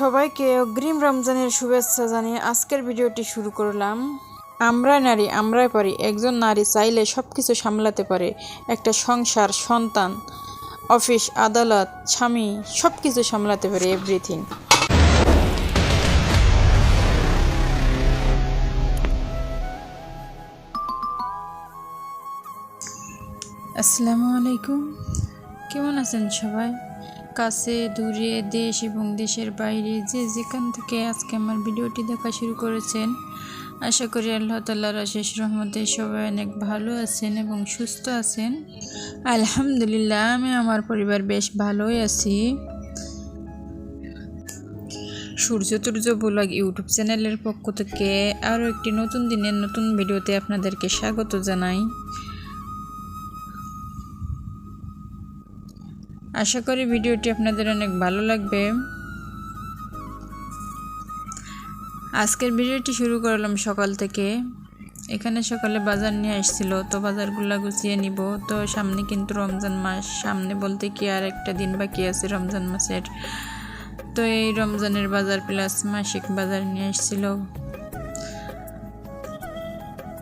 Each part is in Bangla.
সবাইকে অগ্রিম রমজানের শুভেচ্ছা জানিয়ে আজকের ভিডিওটি শুরু করলাম। আমরা নারী, আমরাই পারি। একজন নারী চাইলে সব কিছু সামলাতে পারে। একটা সংসার, সন্তান, অফিস, আদালত, স্বামী সব কিছু সামলাতে পারে এভরিথিং। আসসালামু আলাইকুম। কেমন আছেন সবাই? কাছে, দূরে দেশ এবং দেশের বাইরে যে যেখান থেকে আজকে আমার ভিডিওটি দেখা শুরু করেছেন, আশা করি আল্লাহ তাল্লাহর শেষ রহমতে সবাই অনেক ভালো আছেন এবং সুস্থ আছেন। আলহামদুলিল্লাহ, আমি আমার পরিবার বেশ ভালোই আছি। সূর্য তুর্য ব্লগ ইউটিউব চ্যানেলের পক্ষ থেকে আরও একটি নতুন দিনের নতুন ভিডিওতে আপনাদেরকে স্বাগত জানাই। আশা করি ভিডিওটি আপনাদের অনেক ভালো লাগবে। আজকের ভিডিওটি শুরু করলাম সকাল থেকে। এখানে সকালে বাজার নিয়ে আসছিল, তো বাজারগুলা গুছিয়ে নিব। তো সামনে কিন্তু রমজান মাস, সামনে বলতে কি আর একটা দিন বাকি আছে রমজান মাসের। তো এই রমজানের বাজার প্লাস মাসিক বাজার নিয়ে আসছিল।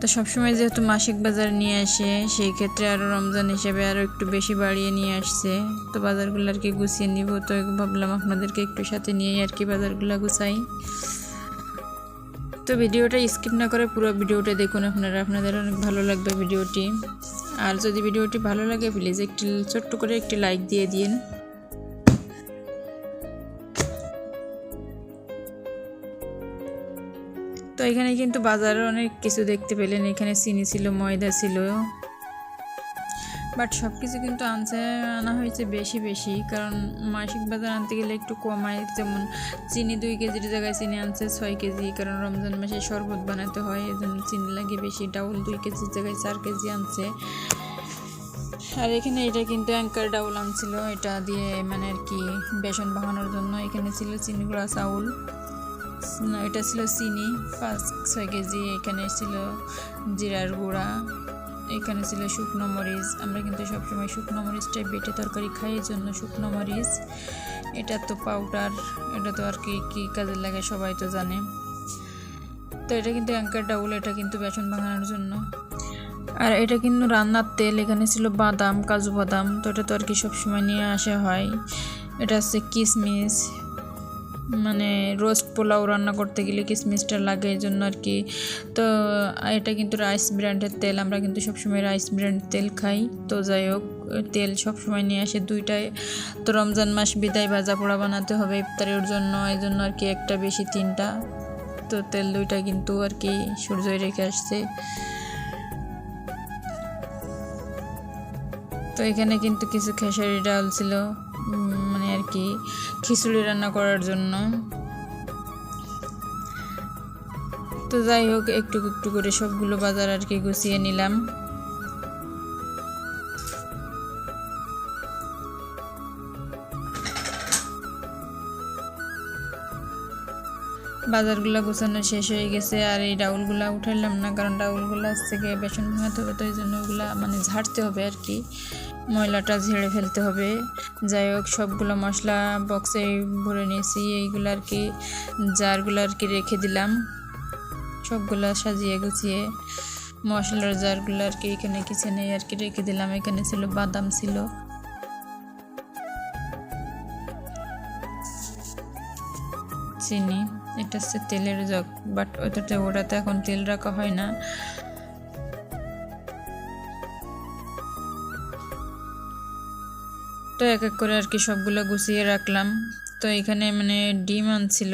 তো সবসময় যেহেতু মাসিক বাজার নিয়ে আসে, সেই ক্ষেত্রে আরও রমজান হিসেবে আরও একটু বেশি বাড়িয়ে নিয়ে আসছে। তো বাজারগুলো আর কি গুছিয়ে নিব। তো ভাবলাম আপনাদেরকে একটু সাথে নিয়েই আর কি বাজারগুলো গুছাই। তো ভিডিওটা স্কিপ না করে পুরো ভিডিওটা দেখুন আপনারা। আপনাদের অনেক ভালো লাগবে ভিডিওটি। আর যদি ভিডিওটি ভালো লাগে, প্লিজ একটি ছোট্ট করে একটি লাইক দিয়ে দিন। তো এখানে কিন্তু বাজারে অনেক কিছু দেখতে পেলেন। এখানে চিনি ছিল, ময়দা ছিল। বাট সব কিছু কিন্তু আনছে, আনা হয়েছে বেশি বেশি। কারণ মাসিক বাজার আনতে গেলে একটু কমায়। যেমন চিনি দুই কেজির জায়গায় চিনি আনছে ছয় কেজি। কারণ রমজান মাসে শরবত বানাতে হয় এই জন্য চিনি লাগে বেশি। ডাউল দুই কেজির জায়গায় চার কেজি আনছে। আর এখানে এটা কিন্তু অ্যাঙ্কার ডাউল আনছিল। এটা দিয়ে মানে আর কি বেসন বানানোর জন্য। এখানে ছিল চিনি গুঁড়া চাউল। এটা ছিল চিনি, পাঁচ, ছয় কেজি, এখানে ছিল জিরার গুঁড়া, এখানে ছিল শুকনো মরিচ। আমরা কিন্তু সবসময় শুকনো মরিচটাই বেটে তরকারি খাই, এই জন্য শুকনো মরিচ, এটা তো পাউডার এটা তো আর কি, কী কাজে লাগে সবাই তো জানে। তো এটা কিন্তু অ্যাঙ্কার ডাউল, এটা কিন্তু বেসন ভাঙানোর জন্য। আর এটা কিন্তু রান্নার তেল, এখানে ছিল বাদাম, কাজু বাদাম, তো এটা তো আর কি সবসময় নিয়ে আসা হয়। এটা হচ্ছে কিশমিশ মানে রোস্ট পোলাও রান্না করতে গেলে কিশমিশটা লাগে এই জন্য আর কি। তো, এটা কিন্তু রাইস ব্র্যান্ডের তেল, আমরা কিন্তু সবসময় রাইস ব্র্যান্ড তেল খাই। তো যাই হোক, তেল সবসময় নিয়ে আসে দুইটাই তো রমজান মাস বিদায় ভাজা পোড়া বানাতে হবে ইফতারের জন্য এই জন্য আর কি একটা বেশি তিনটা। তো তেল দুইটা কিন্তু আর কি সূর্যই রেখে আসছে। তো এখানে কিন্তু কিছু খেসারি ডাল ছিল। কি? খিচুড়ি রান্না করার জন্য। তো যাই হোক, একটু একটু করে সবগুলো বাজার আর কি গুছিয়ে নিলাম। বাজারগুলো গোছানো শেষ হয়ে গেছে আর এই ডাউলগুলো উঠাইলাম না, কারণ ডাউলগুলো আজ থেকে বেসন ভাঙাতে হবে, তো এই জন্য ওগুলা মানে ঝাড়তে হবে আর কি। ময়লাটা ঝেড়ে ফেলতে হবে। যাই হোক, সবগুলো মশলা বক্সে ভরে নিয়েছি, এইগুলো আর কি, জারগুলো আর কি রেখে দিলাম। সবগুলো সাজিয়ে গুছিয়ে মশলার জারগুলো আর কি এখানে কিচেনে আর কি রেখে দিলাম, এখানে ছিল বাদাম ছিল। চিনি। এটা হচ্ছে তেলের জগ বাট ওটাতে ওটাতে এখন তেল রাখা হয় না। তো এক এক করে আর কি সবগুলো গুছিয়ে রাখলাম। তো এখানে মানে ডিম আনছিল।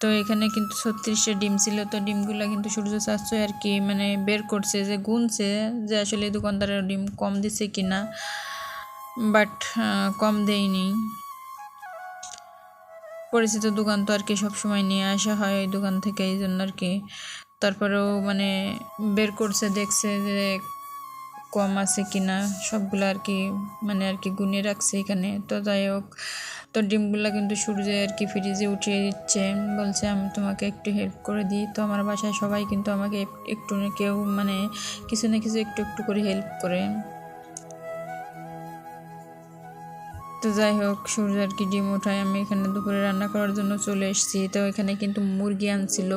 তো এখানে কিন্তু ছত্রিশটা ডিম ছিল। তো ডিমগুলো কিন্তু সূর্য চাচ্ছে আর কি মানে বের করছে, যে গুনছে যে আসলে দোকানদারের ডিম কম দিছে কিনা। বাট কম দেয়নি। পরিচিত দোকান তো আর কি সবসময় নিয়ে আসা হয় ওই দোকান থেকে, এই জন্য আর কি। তারপরেও মানে বের করছে, দেখছে যে কম আছে কি না, সবগুলো আর কি মানে আর কি গুনে রাখছে এখানে। তো যাই হোক, তো ডিমগুলো কিন্তু সূর্যে আর কি ফ্রিজে উঠিয়ে দিচ্ছে, বলছে আমি তোমাকে একটু হেল্প করে দিই। তো আমার বাসায় সবাই কিন্তু আমাকে একটু না কেউ মানে কিছু না কিছু একটু একটু করে হেল্প করে। তো যাই হোক, সূর্য আর কি ডিম ওঠায় আমি এখানে দুপুরে রান্না করার জন্য চলে এসেছি। তো এখানে কিন্তু মুরগি আনছিল।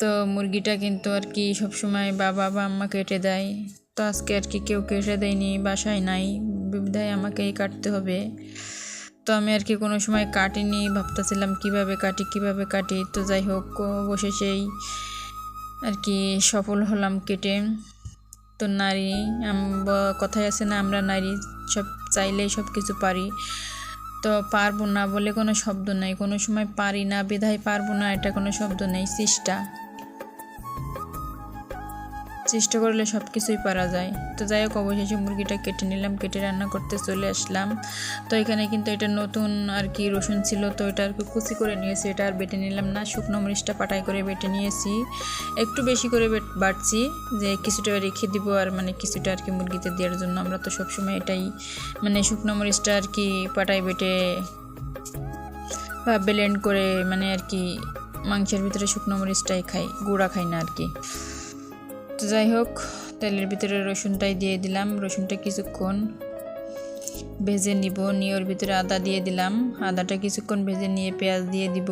তো মুরগিটা কিন্তু আর কি সবসময় বাবা বা আম্মা কেটে দেয়। তো আজকে আর কি কেউ কেটে দেয়নি, বাসায় নাই। বিধায় আমাকেই কাটতে হবে। তো আমি আর কি কোনো সময় কাটিনি। ভাবতেছিলাম কীভাবে কাটি কীভাবে কাটি। তো যাই হোক বসে সেই আর কি সফল হলাম কেটে। তো নারী কথায় আছে না, আমরা নারী। সব চাইলেই সব কিছু পারি। তো পারব না বলে কোনো শব্দ নেই। কোনো সময় পারি না, বিধায় পারব না, এটা কোনো শব্দ নেই, চেষ্টা। চেষ্টা করলে সব কিছুই পারা যায়। তো যাই হোক, অবশেষে মুরগিটা কেটে নিলাম, কেটে রান্না করতে চলে আসলাম। তো এখানে কিন্তু এটা নতুন আর কি রসুন ছিল, তো এটা আর কি কুচি করে নিয়েছি, এটা আর বেটে নিলাম না। শুকনো মরিচটা পাটাই করে বেটে নিয়েছি। একটু বেশি করে বেট- বাটছি যে কিছুটা রেখে দিব আর মানে কিছুটা আর কি মুরগিতে দেওয়ার জন্য। আমরা তো সবসময় এটাই মানে শুকনো মরিচটা আর কি পাটাই বেটে বা ব্লেন্ড করে মানে আর কি মাংসের ভিতরে শুকনো মরিচটাই খাই, গুঁড়া খাই না আর কি। তো যাই হোক, তেলের ভিতরে রসুনটাই দিয়ে দিলাম। রসুনটা কিছুক্ষণ ভেজে নিব। নিয়ে ওর ভিতরে আদা দিয়ে দিলাম। আদাটা কিছুক্ষণ ভেজে নিয়ে পেঁয়াজ দিয়ে দিব।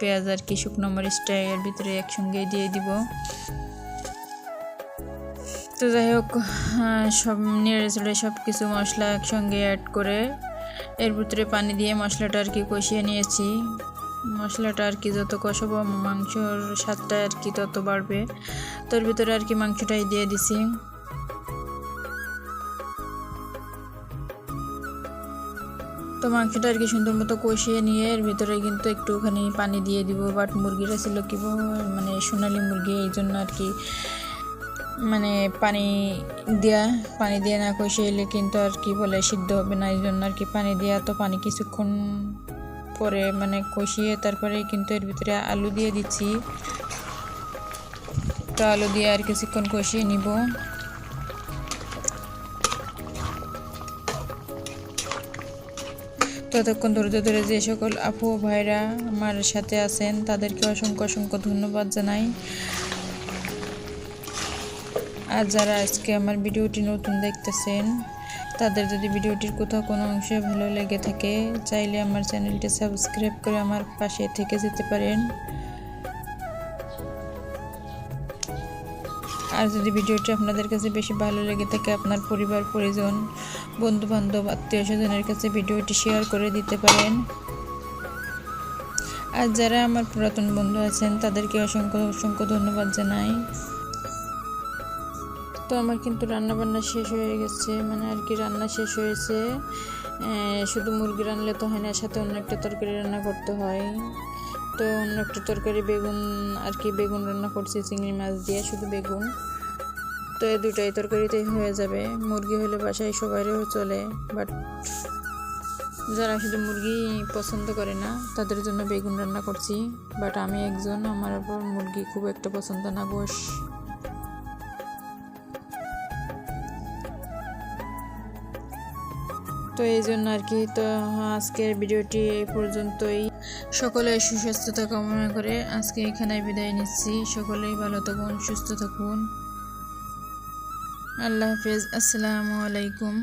পেঁয়াজ আর কি শুকনো মরিচটা এর ভিতরে একসঙ্গে দিয়ে দিব। তো যাই হোক সব নেড়ে চেড়ে সব কিছু মশলা একসঙ্গে অ্যাড করে এর ভিতরে পানি দিয়ে মশলাটা আর কি কষিয়ে নিয়েছি। মশলাটা আর কি যত কষাবো, মাংসর স্বাদটা আর কি তত বাড়বে। তোর ভিতরে আর কি মাংসটাই দিয়ে দিছি। তো মাংসটা আর কি সুন্দর মতো কষিয়ে নিয়ে এর ভিতরে কিন্তু একটুখানি পানি দিয়ে দিব বাট মুরগিটা ছিল কি মানে সোনালি মুরগি, এই জন্য আর কি মানে পানি দেয়া, পানি দিয়ে না কষিয়ে এলে কিন্তু আর কি বলে, সিদ্ধ হবে না, এই জন্য আর কি পানি দেয়া তো পানি কিছুক্ষণ পরে মানে কষিয়ে তারপরে কিন্তু এর ভিতরে আলু দিয়ে দিচ্ছি। তো আলু দিয়ে আর কিছুক্ষণ কষিয়ে নিব। ততক্ষণ ধৈর্য ধরে যে সকল আপু ভাইরা আমার সাথে আছেন, তাদেরকে অসংখ্য অসংখ্য ধন্যবাদ জানাই। আর যারা আজকে আমার ভিডিওটি নতুন দেখতেছেন তাদের যদি ভিডিওটির কোথাও কোনো অংশে ভালো লেগে থাকে, চাইলে আমার চ্যানেলটি সাবস্ক্রাইব করে আমার পাশে থেকে যেতে পারেন। আর যদি ভিডিওটি আপনাদের কাছে বেশি ভালো লেগে থাকে, আপনার পরিবার, পরিজন বন্ধু বান্ধব আত্মীয় স্বজনের কাছে ভিডিওটি শেয়ার করে দিতে পারেন। আর যারা আমার পুরাতন বন্ধু আছেন, তাদেরকে অসংখ্য অসংখ্য ধন্যবাদ জানাই। তো আমার কিন্তু রান্না বান্না শেষ হয়ে গেছে মানে আর কি রান্না শেষ হয়েছে। শুধু মুরগি রান্নলে তো হয় না সাথে অন্য একটা তরকারি রান্না করতে হয়। তো অন্য একটা তরকারি বেগুন, আর কি বেগুন রান্না করছি, চিংড়ি মাছ দিয়ে শুধু বেগুন। তো এই দুটাই তরকারিতেই হয়ে যাবে। মুরগি হলে বাসায় সবাইও চলে বাট যারা শুধু মুরগি পছন্দ করে না, তাদের জন্য বেগুন রান্না করছি। বাট আমি একজন, আমার আবার মুরগি খুব একটা পছন্দ না, গোশ। তো এই জন্য আর কি, তো আজকের ভিডিওটি এই পর্যন্তই। সকলে সুস্বাস্থ্যতা কামনা করে আজকে এখানে বিদায় নিচ্ছি। সকলেই ভালো থাকুন, সুস্থ থাকুন। আল্লাহ হাফেজ, আসসালামু আলাইকুম।